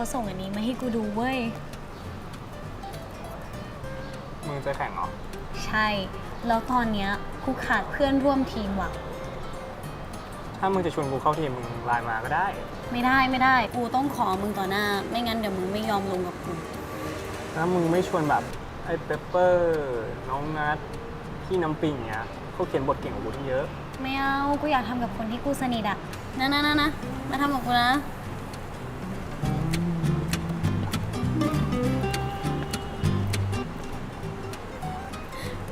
เขาส่งอันนี้มาให้กูดูเว้ย มึงจะแข่งเหรอ ใช่ แล้วตอนเนี้ยกูขาดเพื่อนร่วมทีมว่ะ ถ้ามึงจะชวนกูเข้าทีมมึงไลน์มาก็ได้ ไม่ได้ไม่ได้ กูต้องขอมึงต่อหน้า ไม่งั้นเดี๋ยวมึงไม่ยอมลงกับกูถ้ามึงไม่ชวนแบบไอ้เปปเปอร์ น้องนัทพี่น้ำปิงเนี้ยเขาเขียนบทเก่งกว่ากูที่เยอะ ไม่เอา กูอยากทำกับคนที่กูสนิทอะนะนะนะนะมาทำกับกูนะ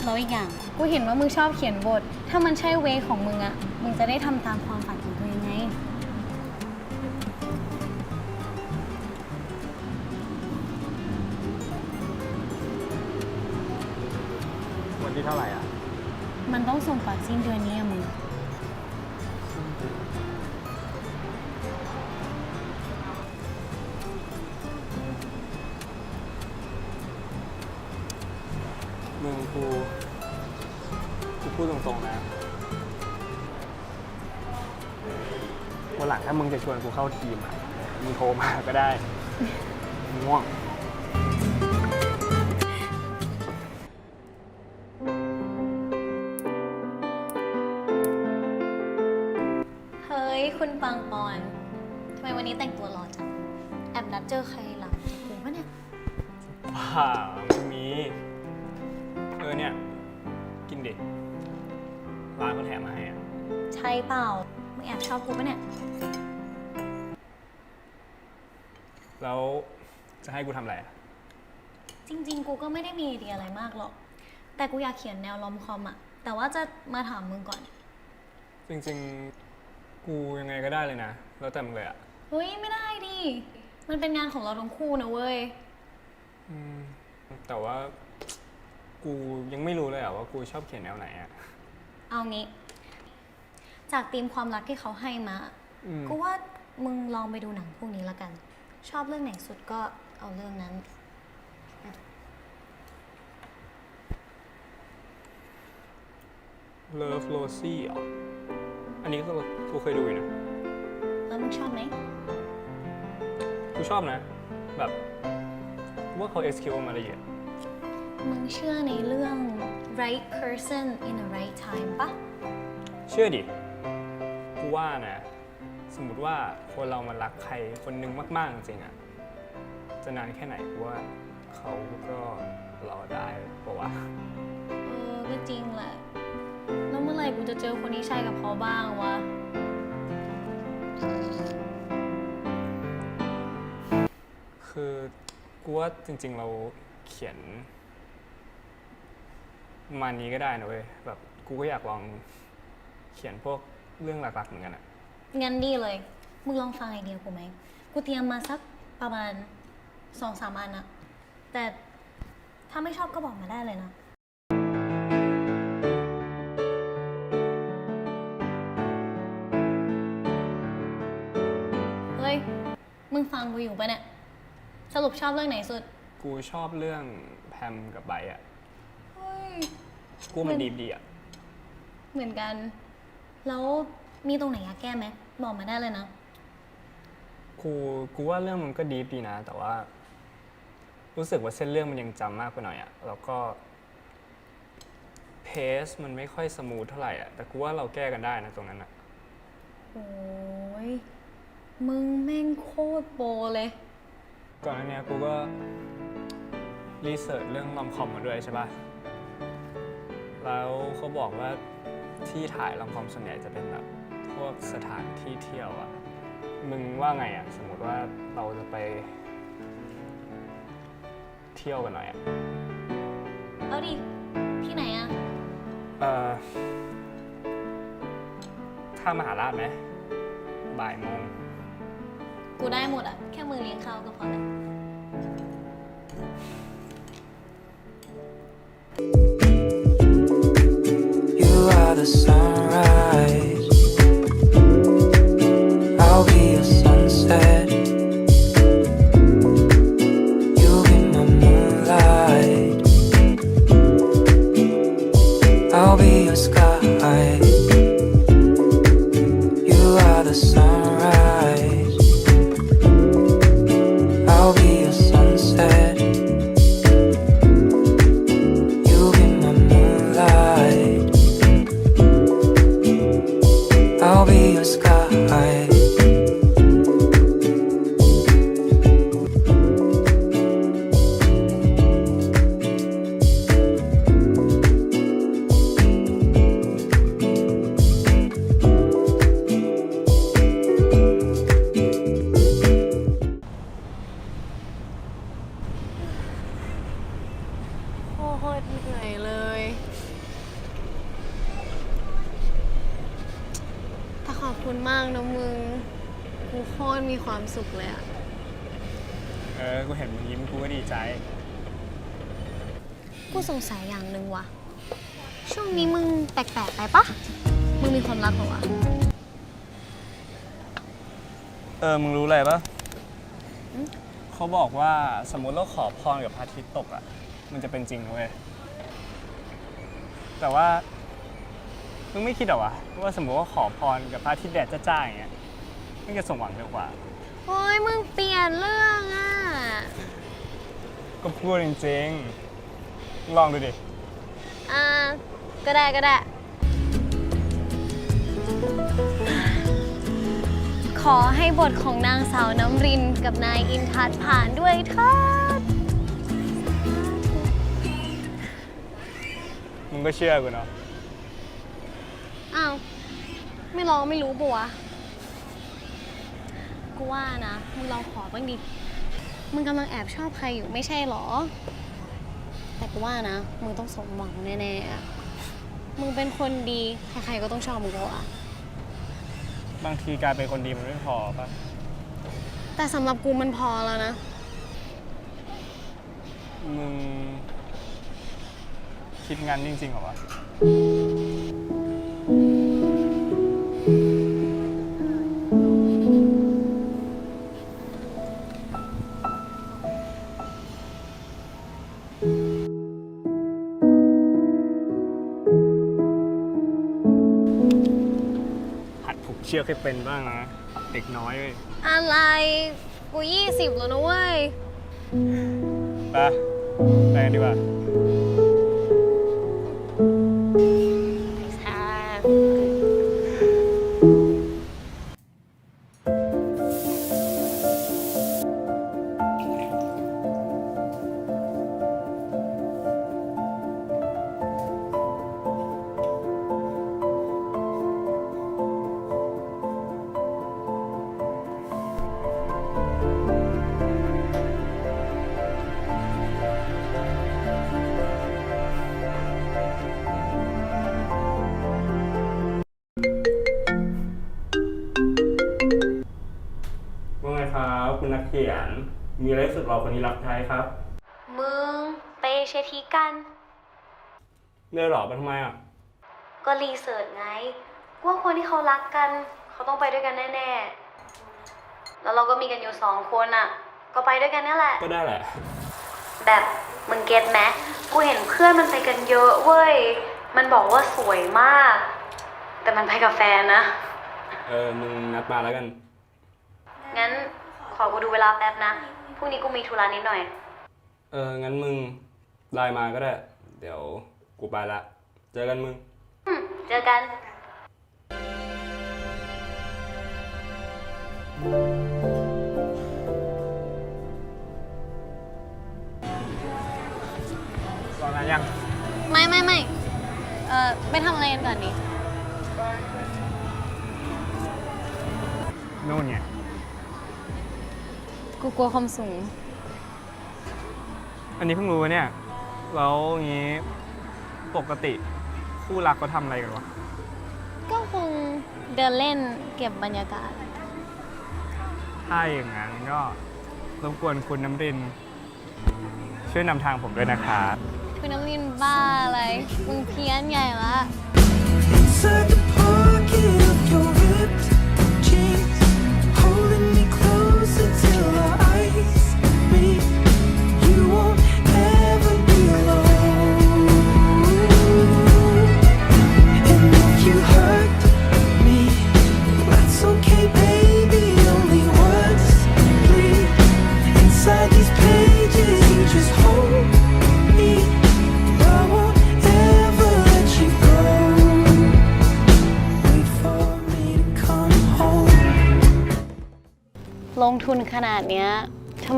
แล้วอีกอย่าง กูเห็นว่ามึงชอบเขียนบท ถ้ามันใช่เวของมึงอะมึงจะได้ทำตามความฝันของตัวเองไง วันที่เท่าไหร่อะ มันต้องส่งก่อนสิ้นเดือนนี้อะมึงมึง มึงจะชวนกูเข้าทีมอะมึงโทรมาก็ได้ ง่วง เฮ้ย คุณปังปอนทำไมวันนี้แต่งตัวหล่อจัง แอบนัดเจอใครหลังจากกูปะเนี่ยว้าวไม่มี เออเนี่ย กินดิร้านเขาแถมมาให้อะ ใช่เปล่ามึง แอบชอบกูปะเนี่ย แล้วจะให้กูทำอะไรอะจริง ๆ กูก็ไม่ได้มีไอเดียอะไรมากหรอก แต่กูอยากเขียนแนวลอมคอมอะแต่ว่าจะมาถามมึงก่อน จริงๆ กูยังไงก็ได้เลยนะ แล้วแต่มึงเลยอะเฮ้ย ไม่ได้ดิ มันเป็นงานของเราทั้งคู่นะเว้ย อืมแต่ว่า กูยังไม่รู้เลยอะว่ากูชอบเขียนแนวไหนอะเอางี้ จากธีมความรักที่เขาให้มาอืม กูว่ามึงลองไปดูหนังพวกนี้ละกัน ชอบเรื่องไหนสุดก็เอาเรื่องนั้น เลิฟโรซี่เหรออันนี้ก็กูเคยดูอยู่นะ แล้วมึงชอบไหมกูชอบนะ แบบกูว่าเขา execute มาละเอียดมึงเชื่อในเรื่อง right person in the right time ปะเชื่อดิ กูว่านะสมมติว่าคนเรามันรักใครคนหนึงมากๆจริงๆอะจะนานแค่ไหนกูว่าเขาก็รอได้ปะวะเออก็จริงแหละ แล้วเมื่อไหร่กูจะเจอคนที่ใช่กับเขาบ้างวะ คือกูว่าจริง ๆเราเขียนประมาณนี้ก็ได้นะเว้ยแบบกูก็อยากลองเขียนพวก เรื่องหลักๆเหมือนกันอะงั้นดีเลย มึงลองฟังไอเดียกูไหม กูเตรียมมาสักประมาณสองสามอันอะแต่ถ้าไม่ชอบก็บอกมาได้เลยนะ เฮ้ย มึงฟังกูอยู่ปะเนี่ย สรุปชอบเรื่องไหนสุด กูชอบเรื่องแพมกับไบร์ทอะเฮ้ย กูว่ามันดีดีอะเหมือนกัน แล้วมีตรงไหนอยากแก้ไหมบอกมาได้เลยนะ กูกูว่าเรื่องมันก็ดีดีนะ แต่ว่า รู้สึกว่าเส้นเรื่องมันยังจำมากไปหน่อยอะแล้วก็เพสมันไม่ค่อยสมูทเท่าไหร่อะแต่กูว่าเราแก้กันได้นะตรงนั้นอะโอ้ยมึงแม่งโคตรโปรเลย ก่อนหน้านี้กูก็รีเสิร์ชเรื่องลอมคอมมาด้วยใช่ปะแล้วเขาบอกว่า ที่ถ่ายลอมคอมส่วนใหญ่จะเป็นแบบพวกสถานที่เที่ยวอะมึงว่าไงอะสมมติว่าเราจะไป เที่ยวกันหน่อยอะเอาดิ ที่ไหนอะเอ่อท่ามหาราชไหมบ่ายโมง กูได้หมดอะแค่มือเลี้ยงข้าวก็พอแล้ว sunrise. ใจ กูสงสัยอย่างหนึ่งว่ะ ช่วงนี้มึงแปลกๆไปปะ มึงมีความรักเหรอวะ เออ มึงรู้อะไรปะเขาบอกว่าสมมติเราขอพรกับพระอาทิตย์ตกอะ มันจะเป็นจริงเว้ย แต่ว่า มึงไม่คิดเหรอวะ ว่าสมมติว่าขอพรกับพระอาทิตย์แดดจ้าๆอย่างเงี้ยมันจะสมหวังเร็วกว่า โอ้ยมึงเปลี่ยนเรื่องอะ ก็พูดจริงๆ ลองดูดิ อ่า ก็ได้ก็ได้ ขอให้บทของนางสาวน้ำรินกับนายอินทัศน์ผ่านด้วยเถิดมึงก็เชื่อกูเนาะ อ้าว ไม่ร้องไม่รู้ปัวะกูว่านะ มึงลองขอบ้างดิ มึงกำลังแอบชอบใครอยู่ไม่ใช่หรอ แต่กูว่านะ มึงต้องสมหวังแน่ๆอะมึงเป็นคนดี ใครๆก็ต้องชอบมึงก็ว่ะบางทีการเป็นคนดีมันไม่พอปะแต่สำหรับกูมันพอแล้วนะ มึง คิดงานจริงๆเหรอวะ ผูกเชือกให้เป็นบ้างนะ เด็กน้อยเว้ยอะไร กูยี่สิบแล้วนะเว้ย ไปไปกันดีกว่าว่า เนื่อหล่อไปทำไมอะ ก็รีเสิร์ชไงว่าคนที่เขารักกัน เขาต้องไปด้วยกันแน่ๆ แล้วเราก็มีกันอยู่สองคนอะก็ไปด้วยกันนี่แหละ ก็ได้แหละ แบบมึงเก็ตไหมกูเห็นเพื่อนมันไปกันเยอะเว้ย มันบอกว่าสวยมาก แต่มันไปกับแฟนนะ เออ มึงนัดมาแล้วกัน งั้นขอกูดูเวลาแป๊บนะ พรุ่งนี้กูมีธุระนิดหน่อย เออ งั้นมึงไลน์มาก็ได้ เดี๋ยว กูไปละ เจอกันมึง อืมเจอกัน รอนานยัง ไม่ไม่ไม่เออไปทำอะไรกันก่อนดินู่นไงกูกลัวความสูง อันนี้เพิ่งรู้เนี่ย แล้วงี้ ปกติคู่รักเขาทำอะไรกันวะ ก็คงเดินเล่นเก็บบรรยากาศ ถ้าอย่างนั้นก็รบกวนคุณน้ำริน ช่วยนำทางผมด้วยนะครับ คือน้ำลินบ้าอะไร มึงเพี้ยนใหญ่ละ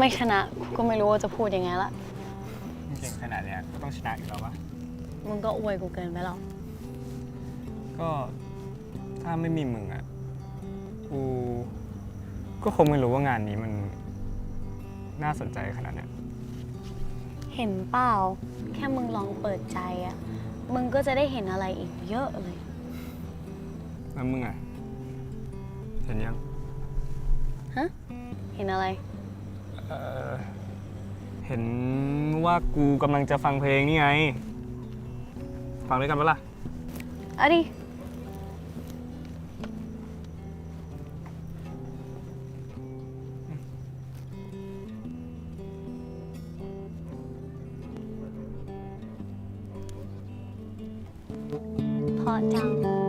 ไม่ชนะกูก็ไม่รู้ว่าจะพูดยังไงละเก่งขนาดเนี้ยก็ต้องชนะอยู่แล้ววะมึงก็อวยกูเกินไปหรอกก็ถ้าไม่มีมึงอะกูก็คงไม่รู้ว่างานนี้มันน่าสนใจขนาดเนี้ยเห็นเปล่า แค่มึงลองเปิดใจอะมึงก็จะได้เห็นอะไรอีกเยอะเลย แล้วมึงอะเห็นยัง ฮะ เห็นอะไร เออเห็นว่ากูกำลังจะฟังเพลงนี่ไง ฟังด้วยกันปะล่ะ เอาดิเพราะจัง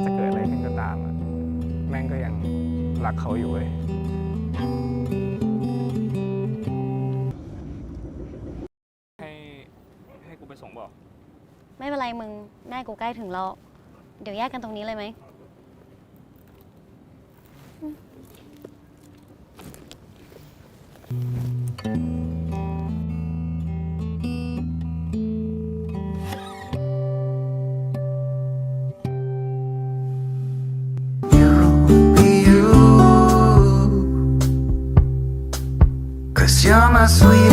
ว่าจะเกิดอะไรขึ้นก็ตามอะแม่งก็ยังรักเขาอยู่เว้ยให้ให้กูไปส่งบอก ไม่เป็นไรมึง แม่กูใกล้ถึงแล้ว เดี๋ยวแยกกันตรงนี้เลยไหม my sweet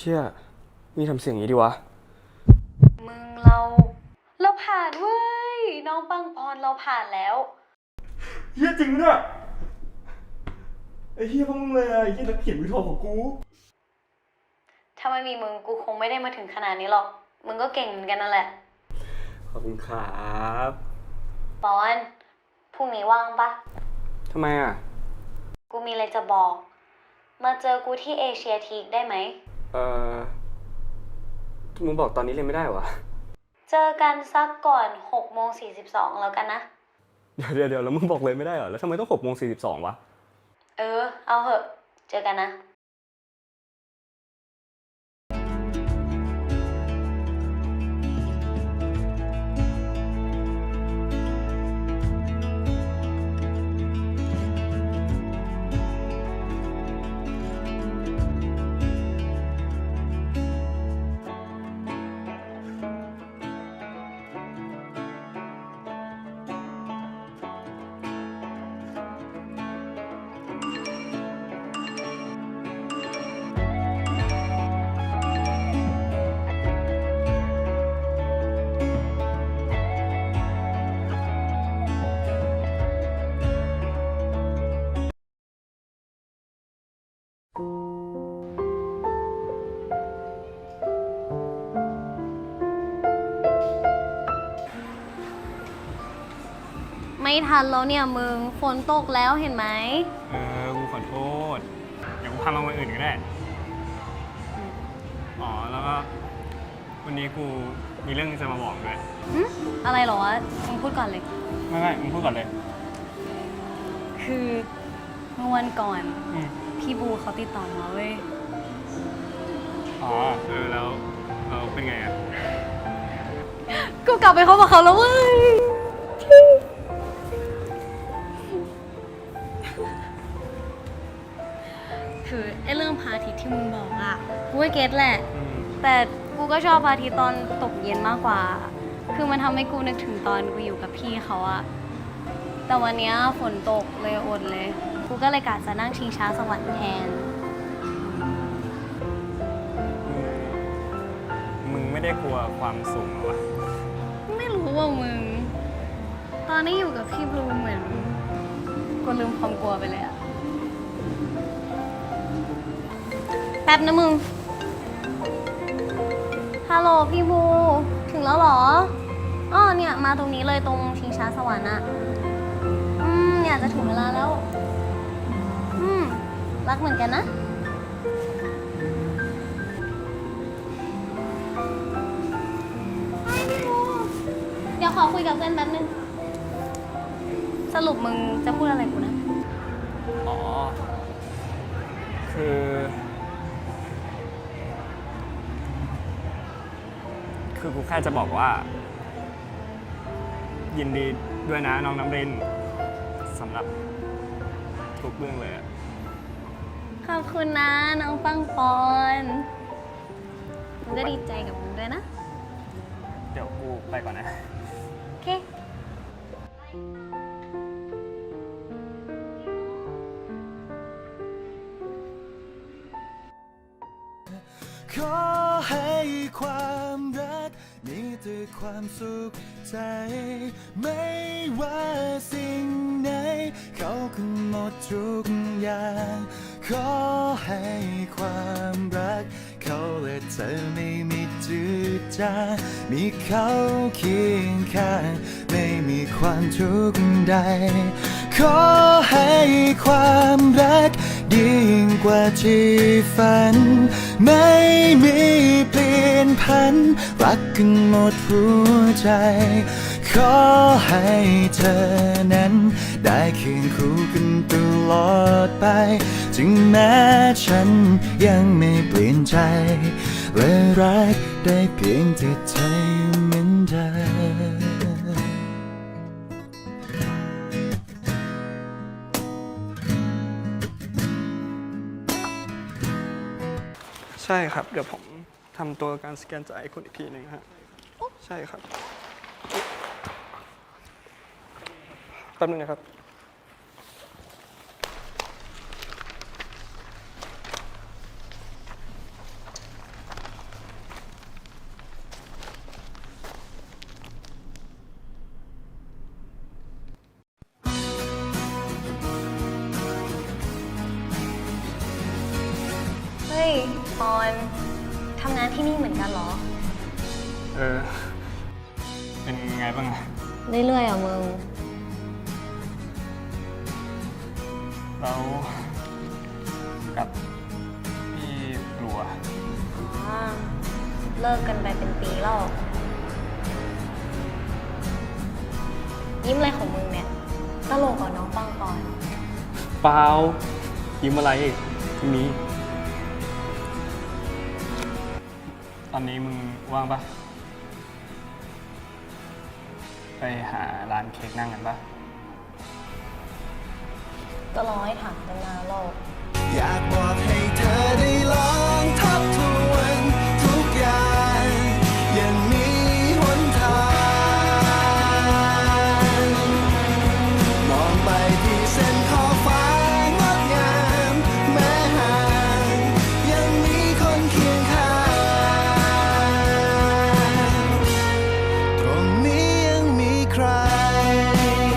เชี่ยมีทำเสียงอย่างนี้ดีวะ มึงเรา เราผ่านเว้ย น้องปังปอนเราผ่านแล้ว เฮียจริงเนี่ยไอ้เฮียพวกมึงเลยอะไอ้เฮียนักเขียนวิโทรของกู ถ้าไม่มีมึงกูคงไม่ได้มาถึงขนาดนี้หรอก มึงก็เก่งเหมือนกันนั่นแหละ ขอบคุณครับปอน พรุ่งนี้ว่างปะ ทำไมอะ กูมีอะไรจะบอก มาเจอกูที่เอเชียทีกได้ไหม เอ่อมึงบอกตอนนี้เลยไม่ได้วะเจอกันสักก่อน6โมง42แล้วกันนะ เดี๋ยวเดี๋ยวเดี๋ยวแล้วมึงบอกเลยไม่ได้เหรอ แล้วทำไมต้องหกโมงสี่สิบสองวะ เออ เอาเหอะ เจอกันนะ ไม่ทันแล้วเนี่ยมึงฝนตกแล้วเห็นไหม เออ กูขอโทษ เดี๋ยวกูพามาวันอื่นก็ได้ อ๋อ แล้วก็ วันนี้กูมีเรื่องจะมาบอกด้วยหึอะไรเหรอวะมึงพูดก่อนเลย ไม่ไม่มึงพูดก่อนเลย คือเมื่อวันก่อน อืมพี่บูเขาติดต่อมาเว้ย อ๋อ เออ แล้วเราเป็นไงอะ กูกลับไปเขากับเขาแล้วเว้ย ทิตย์ที่มึงบอกอะกูก็เก็ตแหละ อืมแต่กูก็ชอบพระอาทิตย์ตอนตกเย็นมากกว่า คือมันทำให้กูนึกถึงตอนกูอยู่กับพี่เขาอะแต่วันเนี้ยฝนตกเลยอดเลย กูก็เลยกะจะนั่งชิงช้าสวรรค์แทน มึงไม่ได้กลัวความสูงเหรอวะไม่รู้ว่ามึง ตอนนี้อยู่กับพี่บลูเหมือนกูลืมความกลัวไปเลยอะ ป๊บนะมึง ฮัลโหลพี่บู ถึงแล้วเหรออ๋อเนี่ยมาตรงนี้เลยตรงชิงช้าสวรรค์อะอืมเนี่ยจะถึงเวลาแล้ว อืม รักเหมือนกันนะ เดี๋ยวขอคุยกับเพื่อนแป๊บนึง สรุปมึงจะพูดอะไรกูนะ อ๋อ คือ คือกูแค่จะบอกว่า ยินดีด้วยนะน้องน้ำรินสำหรับทุกเรื่องเลยอะขอบคุณนะน้องปังปอนมึงก็ดีใจกับมึงด้วยนะ เดี๋ยวกูไปก่อนนะ มีแต่ความสุขใจ ไม่ว่าสิ่งไหน เขาก็หมดทุกอย่าง ขอให้ความรัก เขาและเธอไม่มีจืดจางมีเขาเคียงข้าง ไม่มีความทุกข์ใด ขอให้ความรัก ดียิ่งกว่าที่ฝัน ไม่มีเปลี่ยนพัน รักกันหมดหัวใจ ขอให้เธอนั้น ได้เคียงคู่กันตลอดไปจึงแม้ฉันยังไม่เปลี่ยนใจและรักได้เพียงแต่เธอเหมือนเดิม ใช่ครับ เดี๋ยวผมทำตัวการสแกนจ่ายให้คุณอีกทีหนึ่งฮะใช่ครับแป๊บนึงนะครับ ปอนทำงานที่นี่เหมือนกันเหรอ เออ เป็นไงบ้างอะเรื่อยๆอะมึงแล้วกับพี่กลัว อ๋อ เลิกกันไปเป็นปีแล้ว ยิ้มอะไรของมึงเนี่ยตลกกว่าน้องปังปอน เปล่ายิ้มอะไรที่นี้ ตอนนี้มึงว่างปะไปหาร้านเค้กนั่งกันปะก็รอให้ถามกันนานหรกอยากบอกให้เธอได้ลองทบทวน